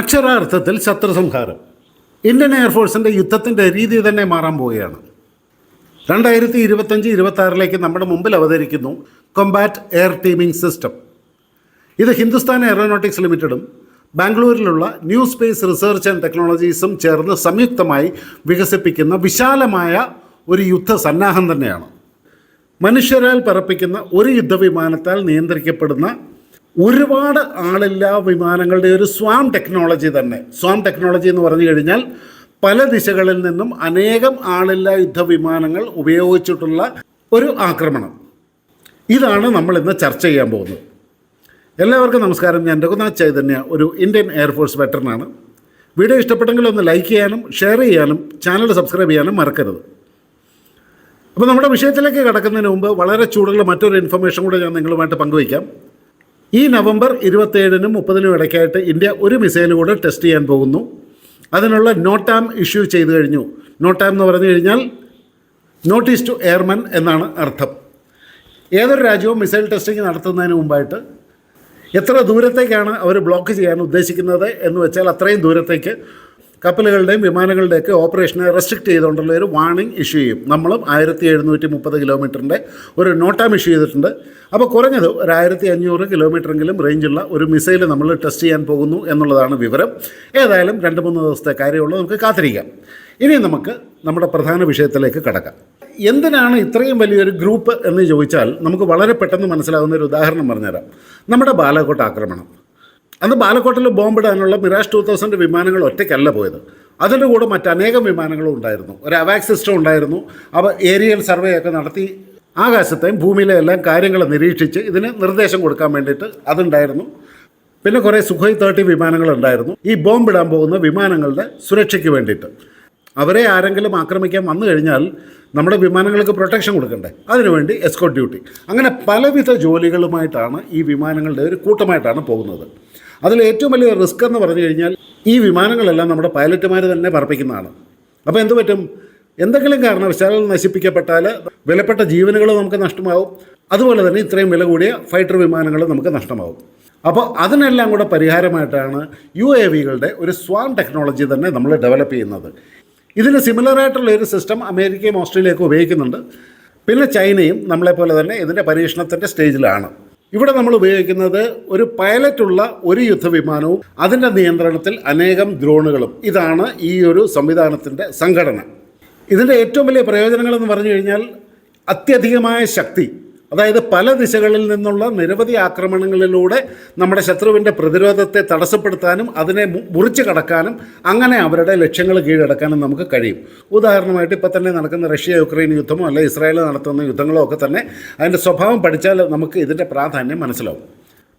അക്ഷരാർത്ഥത്തിൽ ശത്രുസംഹാരം. ഇന്ത്യൻ എയർഫോഴ്സിന്റെ യുദ്ധത്തിന്റെ രീതി തന്നെ മാറാൻ പോവുകയാണ്. രണ്ടായിരത്തി ഇരുപത്തഞ്ച് ഇരുപത്തി ആറിലേക്ക് നമ്മുടെ മുമ്പിൽ അവതരിക്കുന്നു കൊമ്പാറ്റ് എയർ ടീമിംഗ് സിസ്റ്റം ഇത് ഹിന്ദുസ്ഥാൻ എയറോനോട്ടിക്സ് ലിമിറ്റഡും ബാംഗ്ലൂരിലുള്ള ന്യൂ സ്പേസ് റിസർച്ച് ആൻഡ് ടെക്നോളജീസും ചേർന്ന് സംയുക്തമായി വികസിപ്പിക്കുന്ന വിശാലമായ ഒരു യുദ്ധ സന്നാഹം തന്നെയാണ്. മനുഷ്യരാൽ പറപ്പിക്കുന്ന ഒരു യുദ്ധവിമാനത്താൽ നിയന്ത്രിക്കപ്പെടുന്ന ഒരുപാട് ആളില്ലാ വിമാനങ്ങളുടെ ഒരു സ്വാം ടെക്നോളജി തന്നെ. സ്വാം ടെക്നോളജി എന്ന് പറഞ്ഞു കഴിഞ്ഞാൽ പല ദിശകളിൽ നിന്നും അനേകം ആളില്ലാ യുദ്ധവിമാനങ്ങൾ ഉപയോഗിച്ചിട്ടുള്ള ഒരു ആക്രമണം. ഇതാണ് നമ്മൾ ഇന്ന് ചർച്ച ചെയ്യാൻ പോകുന്നത്. എല്ലാവർക്കും നമസ്കാരം. ഞാൻ രഘുനാഥ് ചൈതന്യ ഒരു ഇന്ത്യൻ എയർഫോഴ്സ് വെറ്ററനാണ്. വീഡിയോ ഇഷ്ടപ്പെട്ടെങ്കിൽ ഒന്ന് ലൈക്ക് ചെയ്യാനും ഷെയർ ചെയ്യാനും ചാനൽ സബ്സ്ക്രൈബ് ചെയ്യാനും മറക്കരുത്. അപ്പോൾ നമ്മുടെ വിഷയത്തിലേക്ക് കടക്കുന്നതിന് മുമ്പ് വളരെ ചൂടുള്ള മറ്റൊരു ഇൻഫർമേഷൻ കൂടെ ഞാൻ നിങ്ങളുമായിട്ട് പങ്കുവയ്ക്കാം. ഈ നവംബർ ഇരുപത്തേഴിനും മുപ്പതിനും ഇടയ്ക്കായിട്ട് ഇന്ത്യ ഒരു മിസൈൽ കൂടെ ടെസ്റ്റ് ചെയ്യാൻ പോകുന്നു. അതിനുള്ള നോട്ടാം ഇഷ്യൂ ചെയ്തു കഴിഞ്ഞു. നോട്ടാം എന്ന് പറഞ്ഞു കഴിഞ്ഞാൽ നോട്ടീസ് ടു എയർമൻ എന്നാണ് അർത്ഥം. ഏതൊരു രാജ്യവും മിസൈൽ ടെസ്റ്റിംഗ് നടത്തുന്നതിന് മുമ്പായിട്ട് എത്ര ദൂരത്തേക്കാണ് അവർ ബ്ലോക്ക് ചെയ്യാൻ ഉദ്ദേശിക്കുന്നത് എന്ന് വെച്ചാൽ അത്രയും ദൂരത്തേക്ക് കപ്പലുകളുടെയും വിമാനങ്ങളുടെയൊക്കെ ഓപ്പറേഷനെ റെസ്ട്രിക്ട് ചെയ്തുകൊണ്ടുള്ള ഒരു വാണിംഗ് ഇഷ്യൂ ചെയ്യും നമ്മളും ആയിരത്തി എഴുന്നൂറ്റി മുപ്പത് കിലോമീറ്ററിന്റെ ഒരു നോട്ടാം ഇഷ്യൂ ചെയ്തിട്ടുണ്ട്. അപ്പോൾ കുറഞ്ഞത് ഒരു ആയിരത്തി അഞ്ഞൂറ് കിലോമീറ്ററെങ്കിലും റേഞ്ചുള്ള ഒരു മിസൈൽ നമ്മൾ ടെസ്റ്റ് ചെയ്യാൻ പോകുന്നു എന്നുള്ളതാണ് വിവരം. ഏതായാലും രണ്ട് മൂന്ന് ദിവസത്തെ കാര്യമുള്ളൂ നമുക്ക് കാത്തിരിക്കാം. ഇനി നമുക്ക് നമ്മുടെ പ്രധാന വിഷയത്തിലേക്ക് കടക്കാം. എന്തിനാണ് ഇത്രയും വലിയൊരു ഗ്രൂപ്പ് എന്ന് ചോദിച്ചാൽ നമുക്ക് വളരെ പെട്ടെന്ന് മനസ്സിലാകുന്ന ഒരു ഉദാഹരണം പറഞ്ഞുതരാം. നമ്മുടെ ബാലാക്കോട്ട് ആക്രമണം. അന്ന് ബാലക്കോട്ടിൽ ബോംബിടാനുള്ള മിറാഷ് ടു തൗസൻഡ് വിമാനങ്ങൾ ഒറ്റയ്ക്കല്ല പോയത്. അതിന്റെ കൂടെ മറ്റനേകം വിമാനങ്ങളും ഉണ്ടായിരുന്നു. ഒരു അവാക് സിസ്റ്റം ഉണ്ടായിരുന്നു. അവ ഏരിയൽ സർവേ ഒക്കെ നടത്തി ആകാശത്തെയും ഭൂമിയിലെ എല്ലാം കാര്യങ്ങൾ നിരീക്ഷിച്ച് ഇതിന് നിർദ്ദേശം കൊടുക്കാൻ വേണ്ടിയിട്ട് അതുണ്ടായിരുന്നു. പിന്നെ കുറേ സുഖോയ് തേർട്ടി വിമാനങ്ങളുണ്ടായിരുന്നു ഈ ബോംബിടാൻ പോകുന്ന വിമാനങ്ങളുടെ സുരക്ഷയ്ക്ക് വേണ്ടിയിട്ട്. അവരെ ആരെങ്കിലും ആക്രമിക്കാൻ വന്നു കഴിഞ്ഞാൽ നമ്മുടെ വിമാനങ്ങൾക്ക് പ്രൊട്ടക്ഷൻ കൊടുക്കണ്ടേ? അതിനുവേണ്ടി എസ്കോട്ട് ഡ്യൂട്ടി അങ്ങനെ പലവിധ ജോലികളുമായിട്ടാണ് ഈ വിമാനങ്ങളുടെ ഒരു കൂട്ടമായിട്ടാണ് പോകുന്നത്. അതിൽ ഏറ്റവും വലിയ റിസ്ക് എന്ന് പറഞ്ഞു കഴിഞ്ഞാൽ ഈ വിമാനങ്ങളെല്ലാം നമ്മുടെ പൈലറ്റുമാർ തന്നെ പറപ്പിക്കുന്നതാണ്. അപ്പോൾ എന്ത് പറ്റും? എന്തെങ്കിലും കാരണവശാൽ നശിപ്പിക്കപ്പെട്ടാൽ വിലപ്പെട്ട ജീവനുകൾ നമുക്ക് നഷ്ടമാവും. അതുപോലെ തന്നെ ഇത്രയും വില കൂടിയ ഫൈറ്റർ വിമാനങ്ങൾ നമുക്ക് നഷ്ടമാവും. അപ്പോൾ അതിനെല്ലാം കൂടെ പരിഹാരമായിട്ടാണ് യു എ വികളുടെ ഒരു സ്വാൻ ടെക്നോളജി തന്നെ നമ്മൾ ഡെവലപ്പ് ചെയ്യുന്നത്. ഇതിന് സിമിലർ ആയിട്ടുള്ള ഒരു സിസ്റ്റം അമേരിക്കയും ഓസ്ട്രേലിയയൊക്കെ ഉപയോഗിക്കുന്നുണ്ട്. പിന്നെ ചൈനയും നമ്മളെപ്പോലെ തന്നെ ഇതിന്റെ പരീക്ഷണത്തിന്റെ സ്റ്റേജിലാണ് ഇവിടെ നമ്മൾ ഉപയോഗിക്കുന്നത് ഒരു പൈലറ്റുള്ള ഒരു യുദ്ധവിമാനവും അതിന്റെ നിയന്ത്രണത്തിൽ അനേകം ഡ്രോണുകളും ഇതാണ് ഈ ഒരു സംവിധാനത്തിന്റെ സംഘടന. ഇതിന്റെ ഏറ്റവും വലിയ പ്രയോജനങ്ങളെന്ന് പറഞ്ഞു കഴിഞ്ഞാൽ അത്യധികമായ ശക്തി. അതായത് പല ദിശകളിൽ നിന്നുള്ള നിരവധി ആക്രമണങ്ങളിലൂടെ നമ്മുടെ ശത്രുവിന്റെ പ്രതിരോധത്തെ തടസ്സപ്പെടുത്താനും അതിനെ മുറിച്ചു കടക്കാനും അങ്ങനെ അവരുടെ ലക്ഷ്യങ്ങൾ കീഴടക്കാനും നമുക്ക് കഴിയും. ഉദാഹരണമായിട്ട് ഇപ്പം തന്നെ നടക്കുന്ന റഷ്യ യുക്രൈൻ യുദ്ധമോ അല്ലെ ഇസ്രായേൽ നടത്തുന്ന യുദ്ധങ്ങളോ ഒക്കെ തന്നെ അതിന്റെ സ്വഭാവം പഠിച്ചാൽ നമുക്ക് ഇതിന്റെ പ്രാധാന്യം മനസ്സിലാവും.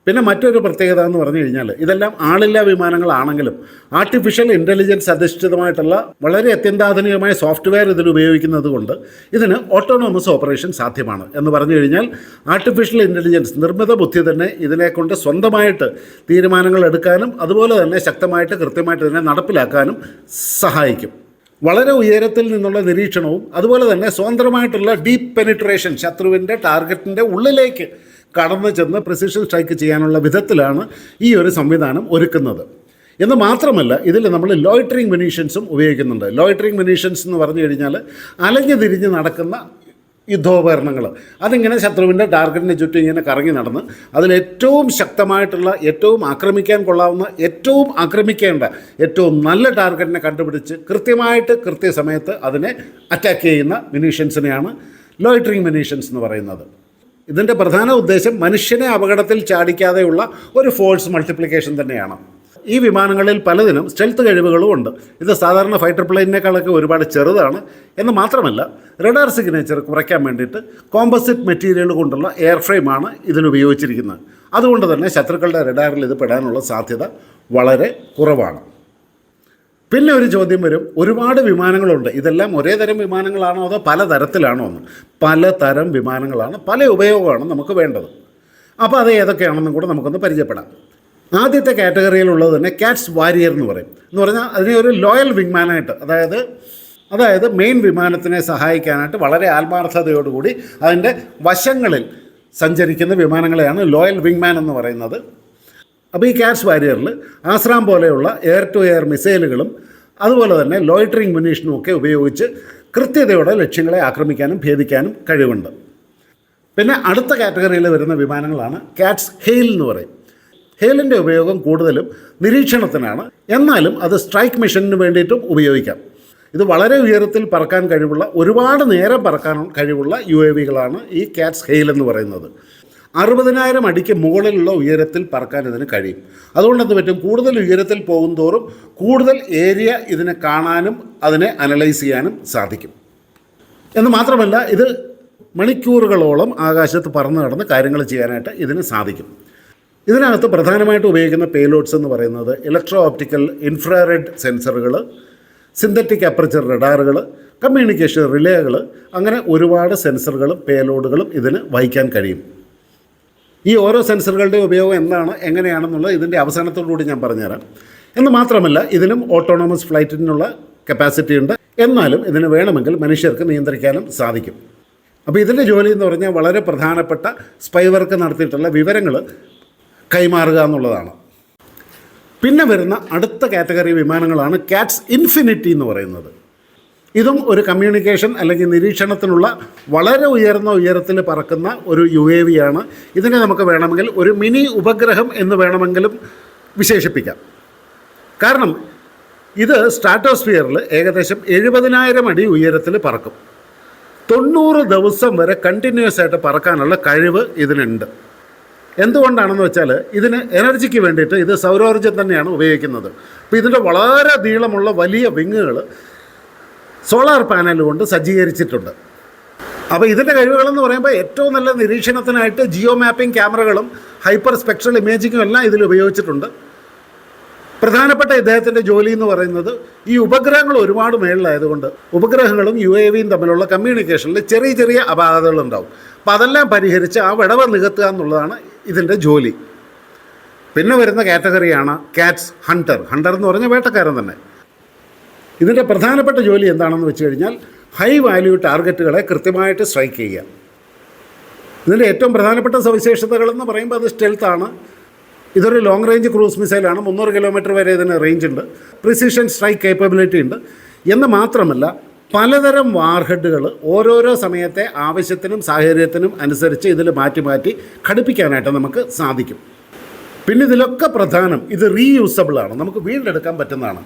പിന്നെ മറ്റൊരു പ്രത്യേകത എന്ന് പറഞ്ഞു കഴിഞ്ഞാൽ ഇതെല്ലാം ആളില്ലാ വിമാനങ്ങളാണെങ്കിലും ആർട്ടിഫിഷ്യൽ ഇന്റലിജൻസ് അധിഷ്ഠിതമായിട്ടുള്ള വളരെ അത്യന്താധുനികമായ സോഫ്റ്റ്വെയർ ഇതിൽ ഉപയോഗിക്കുന്നത് കൊണ്ട് ഇതിന് ഓട്ടോണോമസ് ഓപ്പറേഷൻ സാധ്യമാണ്. എന്ന് പറഞ്ഞു കഴിഞ്ഞാൽ ആർട്ടിഫിഷ്യൽ ഇന്റലിജൻസ് നിർമ്മിത ബുദ്ധി തന്നെ ഇതിനെക്കൊണ്ട് സ്വന്തമായിട്ട് തീരുമാനങ്ങൾ എടുക്കാനും അതുപോലെ തന്നെ ശക്തമായിട്ട് കൃത്യമായിട്ട് ഇതിനെ നടപ്പിലാക്കാനും സഹായിക്കും. വളരെ ഉയരത്തിൽ നിന്നുള്ള നിരീക്ഷണവും അതുപോലെ തന്നെ സ്വതന്ത്രമായിട്ടുള്ള ഡീപ്പ് പെനിട്രേഷൻ ശത്രുവിന്റെ ടാർഗറ്റിന്റെ ഉള്ളിലേക്ക് കടന്നു ചെന്ന് പ്രിസിഷൻ സ്ട്രൈക്ക് ചെയ്യാനുള്ള വിധത്തിലാണ് ഈ ഒരു സംവിധാനം ഒരുക്കുന്നത്. എന്ന് മാത്രമല്ല ഇതിൽ നമ്മൾ ലോയിറ്ററിങ് മെനീഷ്യൻസും ഉപയോഗിക്കുന്നുണ്ട്. ലോയിറ്ററിങ് മെനീഷ്യൻസ് എന്ന് പറഞ്ഞു കഴിഞ്ഞാൽ അലഞ്ഞു തിരിഞ്ഞ് നടക്കുന്ന യുദ്ധോപകരണങ്ങൾ. അതിങ്ങനെ ശത്രുവിന്റെ ടാർഗറ്റിനെ ചുറ്റും ഇങ്ങനെ കറങ്ങി നടന്ന് അതിലേറ്റവും ശക്തമായിട്ടുള്ള ഏറ്റവും ആക്രമിക്കാൻ കൊള്ളാവുന്ന ഏറ്റവും ആക്രമിക്കേണ്ട ഏറ്റവും നല്ല ടാർഗറ്റിനെ കണ്ടുപിടിച്ച് കൃത്യമായിട്ട് കൃത്യസമയത്ത് അതിനെ അറ്റാക്ക് ചെയ്യുന്ന മിനീഷ്യൻസിനെയാണ് ലോയിറ്ററിങ് മിനീഷ്യൻസ് എന്ന് പറയുന്നത്. ഇതിന്റെ പ്രധാന ഉദ്ദേശം മനുഷ്യനെ അപകടത്തിൽ ചാടിക്കാതെയുള്ള ഒരു ഫോഴ്സ് മൾട്ടിപ്ലിക്കേഷൻ തന്നെയാണ്. ഈ വിമാനങ്ങളിൽ പലതിനും സ്റ്റെൽത്ത് കഴിവുകളും ഉണ്ട്. ഇത് സാധാരണ ഫൈറ്റർ പ്ലെയിനേക്കാളൊക്കെ ഒരുപാട് ചെറുതാണ്. എന്ന് മാത്രമല്ല റഡാർ സിഗ്നേച്ചർ കുറയ്ക്കാൻ വേണ്ടിയിട്ട് കോമ്പസിറ്റ് മെറ്റീരിയൽ കൊണ്ടുള്ള എയർ ഫ്രെയിമാണ് ഇതിനുപയോഗിച്ചിരിക്കുന്നത് അതുകൊണ്ട് തന്നെ ശത്രുക്കളുടെ റഡാറിൽ ഇത് പെടാനുള്ള സാധ്യത വളരെ കുറവാണ്. പിന്നെ ഒരു ചോദ്യം വരും. ഒരുപാട് വിമാനങ്ങളുണ്ട്. ഇതെല്ലാം ഒരേ തരം വിമാനങ്ങളാണോ അതോ പല തരത്തിലാണോ എന്ന്. പലതരം വിമാനങ്ങളാണ്. പല ഉപയോഗമാണ് നമുക്ക് വേണ്ടത്. അപ്പോൾ അത് ഏതൊക്കെയാണെന്നും കൂടെ നമുക്കൊന്ന് പരിചയപ്പെടാം. ആദ്യത്തെ കാറ്റഗറിയിലുള്ളത് തന്നെ കാറ്റ്സ് വാരിയർ എന്ന് പറയും. എന്ന് പറഞ്ഞാൽ അതിനെ ഒരു ലോയൽ വിങ്മാനായിട്ട് അതായത് അതായത് മെയിൻ വിമാനത്തിനെ സഹായിക്കാനായിട്ട് വളരെ ആത്മാർത്ഥതയോടുകൂടി അതിന്റെ വശങ്ങളിൽ സഞ്ചരിക്കുന്ന വിമാനങ്ങളെയാണ് ലോയൽ വിങ്മാൻ എന്ന് പറയുന്നത്. അപ്പോൾ ഈ ക്യാഷ് വാരിയറിൽ ആശ്രാം പോലെയുള്ള എയർ ടു എയർ മിസൈലുകളും അതുപോലെ തന്നെ ലോയിറ്ററിംഗ് മുനീഷനും ഒക്കെ ഉപയോഗിച്ച് കൃത്യതയോടെ ലക്ഷ്യങ്ങളെ ആക്രമിക്കാനും ഭേദിക്കാനും കഴിവുണ്ട്. പിന്നെ അടുത്ത കാറ്റഗറിയിൽ വരുന്ന വിമാനങ്ങളാണ് കാറ്റ്സ് ഹെയിൽ എന്ന് പറയും. ഹെയിലിന്റെ ഉപയോഗം കൂടുതലും നിരീക്ഷണത്തിനാണ്. എന്നാലും അത് സ്ട്രൈക്ക് മിഷനു വേണ്ടിയിട്ടും ഉപയോഗിക്കാം. ഇത് വളരെ ഉയരത്തിൽ പറക്കാൻ കഴിവുള്ള ഒരുപാട് നേരം പറക്കാൻ കഴിവുള്ള യു എ വികളാണ് ഈ കാറ്റ്സ് ഹെയിൽ എന്ന് പറയുന്നത്. അറുപതിനായിരം അടിക്ക് മുകളിലുള്ള ഉയരത്തിൽ പറക്കാൻ ഇതിന് കഴിയും. അതുകൊണ്ട് എന്ത് പറ്റും? കൂടുതൽ ഉയരത്തിൽ പോകും തോറും കൂടുതൽ ഏരിയ ഇതിനെ കാണാനും അതിനെ അനലൈസ് ചെയ്യാനും സാധിക്കും. എന്ന് മാത്രമല്ല ഇത് മണിക്കൂറുകളോളം ആകാശത്ത് പറന്ന് നടന്ന് കാര്യങ്ങൾ ചെയ്യാനായിട്ട് ഇതിന് സാധിക്കും. ഇതിനകത്ത് പ്രധാനമായിട്ട് ഉപയോഗിക്കുന്ന പേലോഡ്സ് എന്ന് പറയുന്നത് ഇലക്ട്രോ ഓപ്റ്റിക്കൽ ഇൻഫ്രാറെഡ് സെൻസറുകൾ സിന്തറ്റിക് അപ്പർച്ചർ റഡാറുകൾ കമ്മ്യൂണിക്കേഷൻ റിലേകൾ അങ്ങനെ ഒരുപാട് സെൻസറുകളും പേലോഡുകളും ഇതിന് വഹിക്കാൻ കഴിയും. ഈ ഓരോ സെൻസറുകളുടെ ഉപയോഗം എന്താണ് എങ്ങനെയാണെന്നുള്ളത് ഇതിന്റെ അവസാനത്തോടുകൂടി ഞാൻ പറഞ്ഞുതരാം. എന്ന് മാത്രമല്ല ഇതിനും ഓട്ടോണോമസ് ഫ്ലൈറ്റിനുള്ള കപ്പാസിറ്റി ഉണ്ട്. എന്നാലും ഇതിന് വേണമെങ്കിൽ മനുഷ്യർക്ക് നിയന്ത്രിക്കാനും സാധിക്കും. അപ്പോൾ ഇതിന്റെ ജോലി എന്ന് പറഞ്ഞാൽ വളരെ പ്രധാനപ്പെട്ട സ്പൈ വർക്ക് നടത്തിയിട്ടുള്ള വിവരങ്ങൾ കൈമാറുക എന്നുള്ളതാണ്. പിന്നെ വരുന്ന അടുത്ത കാറ്റഗറി വിമാനങ്ങളാണ് കാറ്റ്സ് ഇൻഫിനിറ്റി എന്ന് പറയുന്നത്. ഇതും ഒരു കമ്മ്യൂണിക്കേഷൻ അല്ലെങ്കിൽ നിരീക്ഷണത്തിനുള്ള വളരെ ഉയർന്ന ഉയരത്തിൽ പറക്കുന്ന ഒരു യു എ വി ആണ്. ഇതിനെ നമുക്ക് വേണമെങ്കിൽ ഒരു മിനി ഉപഗ്രഹം എന്ന് വേണമെങ്കിലും വിശേഷിപ്പിക്കാം. കാരണം ഇത് സ്ട്രാറ്റോസ്ഫിയറിൽ ഏകദേശം എഴുപതിനായിരം അടി ഉയരത്തിൽ പറക്കും. തൊണ്ണൂറ് ദിവസം വരെ കണ്ടിന്യൂസ് ആയിട്ട് പറക്കാനുള്ള കഴിവ് ഇതിനുണ്ട്. എന്തുകൊണ്ടാണെന്ന് വെച്ചാൽ ഇതിന് എനർജിക്ക് വേണ്ടിയിട്ട് ഇത് സൗരോർജം തന്നെയാണ് ഉപയോഗിക്കുന്നത്. അപ്പോൾ ഇതിന്റെ വളരെ നീളമുള്ള വലിയ വിങ്ങുകൾ സോളാർ പാനൽ കൊണ്ട് സജ്ജീകരിച്ചിട്ടുണ്ട്. അപ്പോൾ ഇതിന്റെ കഴിവുകളെന്ന് പറയുമ്പോൾ ഏറ്റവും നല്ല നിരീക്ഷണത്തിനായിട്ട് ജിയോ മാപ്പിംഗ് ക്യാമറകളും ഹൈപ്പർ സ്പെക്ട്രൽ ഇമേജിങ്ങും എല്ലാം ഇതിൽ ഉപയോഗിച്ചിട്ടുണ്ട്. പ്രധാനപ്പെട്ട ഇദ്ദേഹത്തിന്റെ ജോലി എന്ന് പറയുന്നത് ഈ ഉപഗ്രഹങ്ങൾ ഒരുപാട് മേളിലായതുകൊണ്ട് ഉപഗ്രഹങ്ങളും യു എ വിയും തമ്മിലുള്ള കമ്മ്യൂണിക്കേഷനിൽ ചെറിയ ചെറിയ അപാകതകളുണ്ടാവും. അപ്പോൾ അതെല്ലാം പരിഹരിച്ച് ആ വിടവ് നികത്തുക എന്നുള്ളതാണ് ഇതിന്റെ ജോലി. പിന്നെ വരുന്ന കാറ്റഗറിയാണ് കാറ്റ്സ് ഹണ്ടർ ഹണ്ടർ എന്ന് പറഞ്ഞാൽ വേട്ടക്കാരൻ തന്നെ. ഇതിന്റെ പ്രധാനപ്പെട്ട ജോലി എന്താണെന്ന് വെച്ച് കഴിഞ്ഞാൽ ഹൈ വാല്യൂ ടാർഗറ്റുകളെ കൃത്യമായിട്ട് സ്ട്രൈക്ക് ചെയ്യുക. ഇതിന്റെ ഏറ്റവും പ്രധാനപ്പെട്ട സവിശേഷതകളെന്ന് പറയുമ്പോൾ അത് സ്റ്റെൽത്താണ് ഇതൊരു ലോങ് റേഞ്ച് ക്രൂസ് മിസൈലാണ് മുന്നൂറ് കിലോമീറ്റർ വരെ ഇതിന് റേഞ്ച് ഉണ്ട്. പ്രിസിഷൻ സ്ട്രൈക്ക് കേപ്പബിലിറ്റി ഉണ്ട്. എന്ന് മാത്രമല്ല പലതരം വാർഹെഡുകൾ ഓരോരോ സമയത്തെ ആവശ്യത്തിനും സാഹചര്യത്തിനും അനുസരിച്ച് ഇതിൽ മാറ്റി മാറ്റി ഘടിപ്പിക്കാനായിട്ട് നമുക്ക് സാധിക്കും. പിന്നെ ഇതിലൊക്കെ പ്രധാനം ഇത് റീയൂസബിൾ ആണ്. നമുക്ക് വീണ്ടെടുക്കാൻ പറ്റുന്നതാണ്.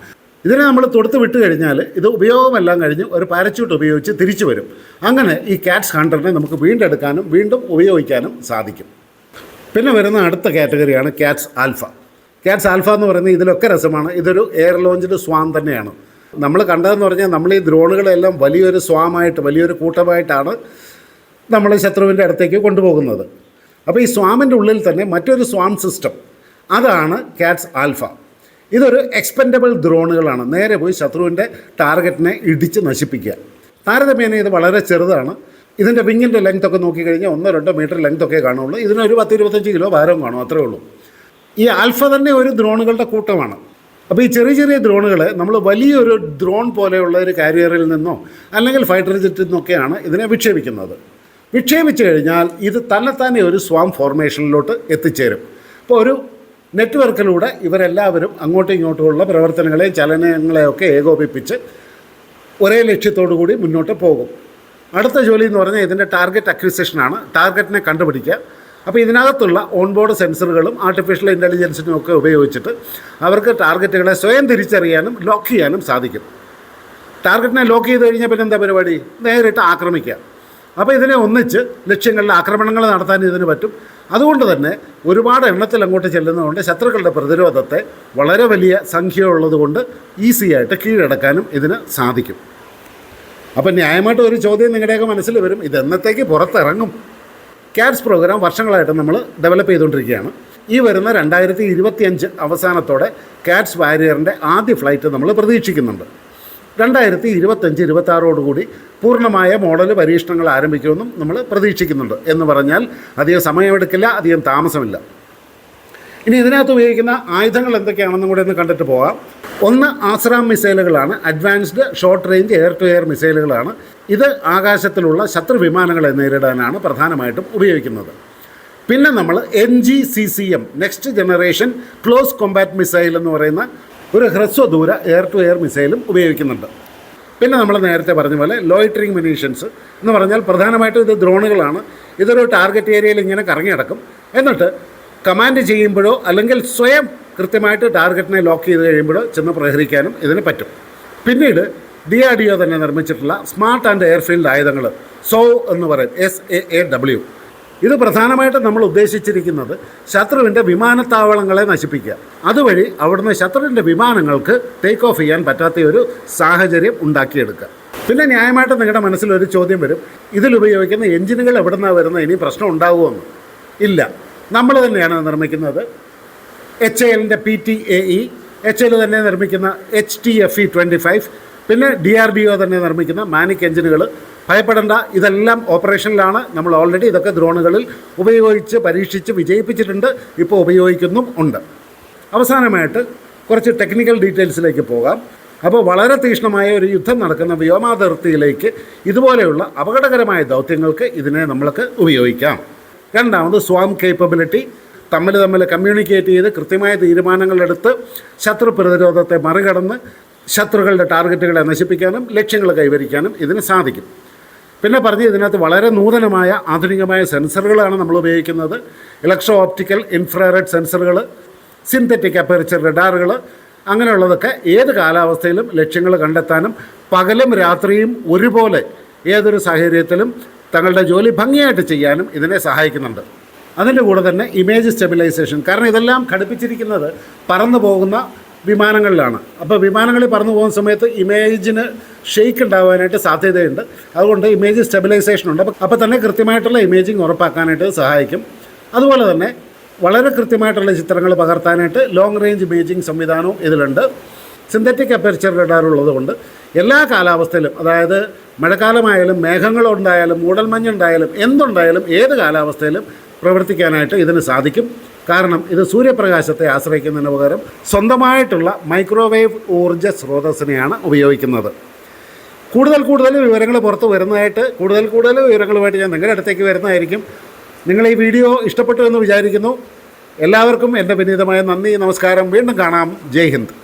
ഇതിനെ നമ്മൾ തൊടുത്ത് വിട്ട് കഴിഞ്ഞാൽ ഇത് ഉപയോഗമെല്ലാം കഴിഞ്ഞ് ഒരു പാരച്യൂട്ട് ഉപയോഗിച്ച് തിരിച്ചു വരും. അങ്ങനെ ഈ കാറ്റ്സ് ഹണ്ടറിനെ നമുക്ക് വീണ്ടെടുക്കാനും വീണ്ടും ഉപയോഗിക്കാനും സാധിക്കും. പിന്നെ വരുന്ന അടുത്ത കാറ്റഗറിയാണ് കാറ്റ്സ് ആൽഫ കാറ്റ്സ് ആൽഫ എന്ന് പറയുന്നത് ഇതിലൊക്കെ രസമാണ്. ഇതൊരു എയർ ലോഞ്ച്ഡ് സ്വാം തന്നെയാണ്. നമ്മൾ കണ്ടതെന്ന് പറഞ്ഞാൽ നമ്മൾ ഈ ദ്രോണുകളെല്ലാം വലിയൊരു സ്വാമായിട്ട് വലിയൊരു കൂട്ടമായിട്ടാണ് നമ്മൾ ശത്രുവിന്റെ അടുത്തേക്ക് കൊണ്ടുപോകുന്നത്. അപ്പോൾ ഈ സ്വാമിന്റെ ഉള്ളിൽ തന്നെ മറ്റൊരു സ്വാം സിസ്റ്റം അതാണ് കാറ്റ്സ് ആൽഫ ഇതൊരു എക്സ്പെൻഡബിൾ ഡ്രോണുകളാണ് നേരെ പോയി ശത്രുവിന്റെ ടാർഗറ്റിനെ ഇടിച്ച് നശിപ്പിക്കുക. താരതമ്യേന ഇത് വളരെ ചെറുതാണ്. ഇതിന്റെ വിങ്ങിന്റെ ലെങ്ത് ഒക്കെ നോക്കിക്കഴിഞ്ഞാൽ ഒന്നോ രണ്ടോ മീറ്റർ ലെങ്ത് ഒക്കെ കാണുള്ളൂ. ഇതിനൊരു പത്ത് ഇരുപത്തഞ്ച് കിലോ ഭാരം കാണും അത്രേ ഉള്ളൂ. ഈ ആൽഫ തന്നെ ഒരു ഡ്രോണുകളുടെ കൂട്ടമാണ്. അപ്പോൾ ഈ ചെറിയ ചെറിയ ഡ്രോണുകൾ നമ്മൾ വലിയൊരു ഡ്രോൺ പോലെയുള്ള ഒരു കാരിയറിൽ നിന്നോ അല്ലെങ്കിൽ ഫൈറ്റർ ജെറ്റിൽ നിന്നൊക്കെയാണ് ഇതിനെ വിക്ഷേപിക്കുന്നത്. വിക്ഷേപിച്ചു കഴിഞ്ഞാൽ ഇത് തന്നെത്താനെ ഒരു സ്വാം ഫോർമേഷനിലോട്ട് എത്തിച്ചേരും. അപ്പോൾ ഒരു നെറ്റ്വർക്കിലൂടെ ഇവരെല്ലാവരും അങ്ങോട്ടും ഇങ്ങോട്ടുമുള്ള പ്രവർത്തനങ്ങളെയും ചലനങ്ങളെയൊക്കെ ഏകോപിപ്പിച്ച് ഒരേ ലക്ഷ്യത്തോടു കൂടി മുന്നോട്ട് പോകും. അടുത്ത ജോലി എന്ന് പറഞ്ഞാൽ ഇതിന്റെ ടാർഗറ്റ് അക്വിസിഷനാണ്. ടാർഗറ്റിനെ കണ്ടുപിടിക്കുക. അപ്പോൾ ഇതിനകത്തുള്ള ഓൺബോർഡ് സെൻസറുകളും ആർട്ടിഫിഷ്യൽ ഇന്റലിജൻസിനും ഒക്കെ ഉപയോഗിച്ചിട്ട് അവർക്ക് ടാർഗറ്റുകളെ സ്വയം തിരിച്ചറിയാനും ലോക്ക് ചെയ്യാനും സാധിക്കും. ടാർഗറ്റിനെ ലോക്ക് ചെയ്ത് കഴിഞ്ഞാൽ പിന്നെ എന്താ പരിപാടി? നേരിട്ട് ആക്രമിക്കുക. അപ്പോൾ ഇതിനെ ഒന്നിച്ച് ലക്ഷ്യങ്ങളിൽ ആക്രമണങ്ങൾ നടത്താൻ ഇതിന് പറ്റും. അതുകൊണ്ട് തന്നെ ഒരുപാട് എണ്ണത്തിൽ അങ്ങോട്ട് ചെല്ലുന്നതുകൊണ്ട് ശത്രുക്കളുടെ പ്രതിരോധത്തെ വളരെ വലിയ സംഖ്യ ഉള്ളതുകൊണ്ട് ഈസി ആയിട്ട് കീഴടക്കാനും ഇതിന് സാധിക്കും. അപ്പം ന്യായമായിട്ട് ഒരു ചോദ്യം നിങ്ങളുടെയൊക്കെ മനസ്സിൽ വരും. ഇത് എന്നത്തേക്ക് പുറത്തിറങ്ങും? ക്യാറ്റ്സ് പ്രോഗ്രാം വർഷങ്ങളായിട്ട് നമ്മൾ ഡെവലപ്പ് ചെയ്തുകൊണ്ടിരിക്കുകയാണ്. ഈ വരുന്ന രണ്ടായിരത്തി ഇരുപത്തിയഞ്ച് അവസാനത്തോടെ കാറ്റ്സ് വാരിയറിന്റെ ആദ്യ ഫ്ലൈറ്റ് നമ്മൾ പ്രതീക്ഷിക്കുന്നുണ്ട്. രണ്ടായിരത്തി ഇരുപത്തഞ്ച് ഇരുപത്താറോടുകൂടി പൂർണമായ മോഡൽ പരീക്ഷണങ്ങൾ ആരംഭിക്കുമെന്നും നമ്മൾ പ്രതീക്ഷിക്കുന്നുണ്ട് എന്ന് പറഞ്ഞാൽ അധികം സമയമെടുക്കില്ല അധികം താമസമില്ല. ഇനി ഇതിനകത്ത് ഉപയോഗിക്കുന്ന ആയുധങ്ങൾ എന്തൊക്കെയാണെന്നും കൂടെ ഒന്ന് കണ്ടിട്ട് പോകാം ഒന്ന് ASRAAM മിസൈലുകളാണ് advanced short range air to air മിസൈലുകളാണ്. ഇത് ആകാശത്തിലുള്ള ശത്രു വിമാനങ്ങളെ നേരിടാനാണ് പ്രധാനമായിട്ടും ഉപയോഗിക്കുന്നത്. പിന്നെ നമ്മൾ N G C C M next generation close combat missile എന്ന് പറയുന്ന ഒരു ഹ്രസ്വ ദൂര എയർ ടു എയർ മിസൈലും ഉപയോഗിക്കുന്നുണ്ട്. പിന്നെ നമ്മൾ നേരത്തെ പറഞ്ഞ പോലെ ലോയിറ്ററിങ് മിനീഷൻസ് എന്ന് പറഞ്ഞാൽ പ്രധാനമായിട്ടും ഇത് ഡ്രോണുകളാണ്. ഇതൊരു ടാർഗറ്റ് ഏരിയയിൽ ഇങ്ങനെ കറങ്ങി നടക്കും. എന്നിട്ട് കമാൻഡ് ചെയ്യുമ്പോഴോ അല്ലെങ്കിൽ സ്വയം കൃത്യമായിട്ട് ടാർഗറ്റിനെ ലോക്ക് ചെയ്ത് കഴിയുമ്പോഴോ ചെന്ന് പ്രഹരിക്കാനും ഇതിന് പറ്റും. പിന്നീട് ഡി ആർ ഡി ഒ തന്നെ നിർമ്മിച്ചിട്ടുള്ള സ്മാർട്ട് ആൻഡ് എയർഫീൽഡ് ആയുധങ്ങൾ സോ എന്ന് പറയും എസ് എ എ ഡബ്ല്യു ഇത് പ്രധാനമായിട്ടും നമ്മൾ ഉദ്ദേശിച്ചിരിക്കുന്നത് ശത്രുവിന്റെ വിമാനത്താവളങ്ങളെ നശിപ്പിക്കുക. അതുവഴി അവിടുന്ന് ശത്രുവിന്റെ വിമാനങ്ങൾക്ക് ടേക്ക് ഓഫ് ചെയ്യാൻ പറ്റാത്ത ഒരു സാഹചര്യം ഉണ്ടാക്കിയെടുക്കുക. പിന്നെ ന്യായമായിട്ട് നിങ്ങളുടെ മനസ്സിലൊരു ചോദ്യം വരും. ഇതിലുപയോഗിക്കുന്ന എഞ്ചിനുകൾ എവിടെ നിന്നാണ് വരുന്നത്? ഇനി പ്രശ്നം ഉണ്ടാകുമെന്ന് ഇല്ല. നമ്മൾ തന്നെയാണ് നിർമ്മിക്കുന്നത്. എച്ച് എല്ലിന്റെ P T A E H L തന്നെ നിർമ്മിക്കുന്ന H T F E twenty five പിന്നെ ഡി ആർ ഡി ഒ തന്നെ നിർമ്മിക്കുന്ന മാനിക് എഞ്ചിനുകൾ ഭയപ്പെടേണ്ട. ഇതെല്ലാം ഓപ്പറേഷനിലാണ്. നമ്മൾ ഓൾറെഡി ഇതൊക്കെ ഡ്രോണുകളിൽ ഉപയോഗിച്ച് പരീക്ഷിച്ച് വിജയിപ്പിച്ചിട്ടുണ്ട്. ഇപ്പോൾ ഉപയോഗിക്കുന്നും ഉണ്ട്. അവസാനമായിട്ട് കുറച്ച് ടെക്നിക്കൽ ഡീറ്റെയിൽസിലേക്ക് പോകാം. അപ്പോൾ വളരെ തീക്ഷ്ണമായ ഒരു യുദ്ധം നടക്കുന്ന വ്യോമാതിർത്തിയിലേക്ക് ഇതുപോലെയുള്ള അപകടകരമായ ദൗത്യങ്ങൾക്ക് ഇതിനെ നമ്മൾക്ക് ഉപയോഗിക്കാം. രണ്ടാമത് സ്വാം കേപ്പബിലിറ്റി തമ്മിൽ തമ്മിൽ കമ്മ്യൂണിക്കേറ്റ് ചെയ്ത് കൃത്യമായ തീരുമാനങ്ങളെടുത്ത് ശത്രു പ്രതിരോധത്തെ മറികടന്ന് ശത്രുക്കളുടെ ടാർഗറ്റുകളെ നശിപ്പിക്കാനും ലക്ഷ്യങ്ങൾ കൈവരിക്കാനും ഇതിന് സാധിക്കും. പിന്നെ പറഞ്ഞ് ഇതിനകത്ത് വളരെ നൂതനമായ ആധുനികമായ സെൻസറുകളാണ് നമ്മൾ ഉപയോഗിക്കുന്നത്. ഇലക്ട്രോ ഓപ്റ്റിക്കൽ ഇൻഫ്രാറെഡ് സെൻസറുകൾ സിന്തറ്റിക് അപ്പർച്ചർ റഡാറുകൾ അങ്ങനെയുള്ളതൊക്കെ ഏത് കാലാവസ്ഥയിലും ലക്ഷ്യങ്ങൾ കണ്ടെത്താനും പകലും രാത്രിയും ഒരുപോലെ ഏതൊരു സാഹചര്യത്തിലും തങ്ങളുടെ ജോലി ഭംഗിയായിട്ട് ചെയ്യാനും ഇതിനെ സഹായിക്കുന്നുണ്ട്. അതിന്റെ കൂടെ തന്നെ ഇമേജ് സ്റ്റെബിലൈസേഷൻ കാരണം ഇതെല്ലാം ഘടിപ്പിച്ചിരിക്കുന്നത് പറന്നു പോകുന്ന വിമാനങ്ങളിലാണ്. അപ്പോൾ വിമാനങ്ങളിൽ പറന്നു പോകുന്ന സമയത്ത് ഇമേജിന് ഷെയ്ക്ക് ഉണ്ടാകാനായിട്ട് സാധ്യതയുണ്ട്. അതുകൊണ്ട് ഇമേജ് സ്റ്റെബിലൈസേഷൻ ഉണ്ട്. അപ്പോൾ തന്നെ കൃത്യമായിട്ടുള്ള ഇമേജിങ് ഉറപ്പാക്കാനായിട്ട് സഹായിക്കും. അതുപോലെ തന്നെ വളരെ കൃത്യമായിട്ടുള്ള ചിത്രങ്ങൾ പകർത്താനായിട്ട് ലോങ് റേഞ്ച് ഇമേജിങ് സംവിധാനവും ഇതിലുണ്ട്. സിന്തറ്റിക് അപ്പർച്ചർ റഡാർ ഉള്ളതുകൊണ്ട് എല്ലാ കാലാവസ്ഥയിലും അതായത് മഴക്കാലമായാലും മേഘങ്ങളുണ്ടായാലും മൂടൽമഞ്ഞുണ്ടായാലും എന്തുണ്ടായാലും ഏത് കാലാവസ്ഥയിലും പ്രവർത്തിക്കാനായിട്ട് ഇതിന് സാധിക്കും. കാരണം ഇത് സൂര്യപ്രകാശത്തെ ആശ്രയിക്കുന്നതിന് പകരം സ്വന്തമായിട്ടുള്ള മൈക്രോവേവ് ഊർജ സ്രോതസ്സിനെയാണ് ഉപയോഗിക്കുന്നത്. കൂടുതൽ കൂടുതൽ വിവരങ്ങൾ പുറത്ത് വരുന്നതായിട്ട് കൂടുതൽ കൂടുതൽ വിവരങ്ങളുമായിട്ട് ഞാൻ നിങ്ങളുടെ അടുത്തേക്ക് വരുന്നതായിരിക്കും. നിങ്ങൾ ഈ വീഡിയോ ഇഷ്ടപ്പെട്ടു എന്ന് വിചാരിക്കുന്നു. എല്ലാവർക്കും എന്റെ വിനീതമായ നന്ദി നമസ്കാരം. വീണ്ടും കാണാം. ജയ് ഹിന്ദ്.